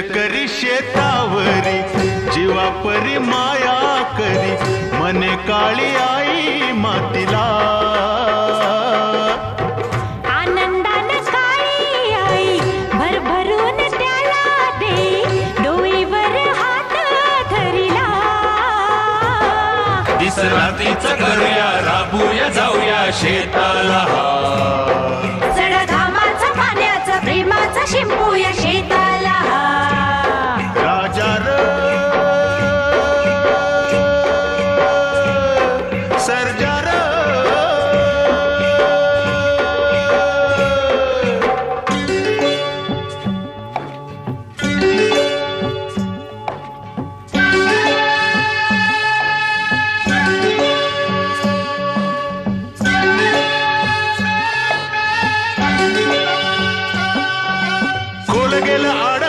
शेतकरी शेतावरी जीवा परी माया करी मने काळी आई मातीला. आनंदानं काळी आई भरभरून त्याला दे डोईवर हात धरिला. दिसरातीच करूया राबूया जाऊया शेताला. जड ಕೋಲಗೆಲ ಆಡ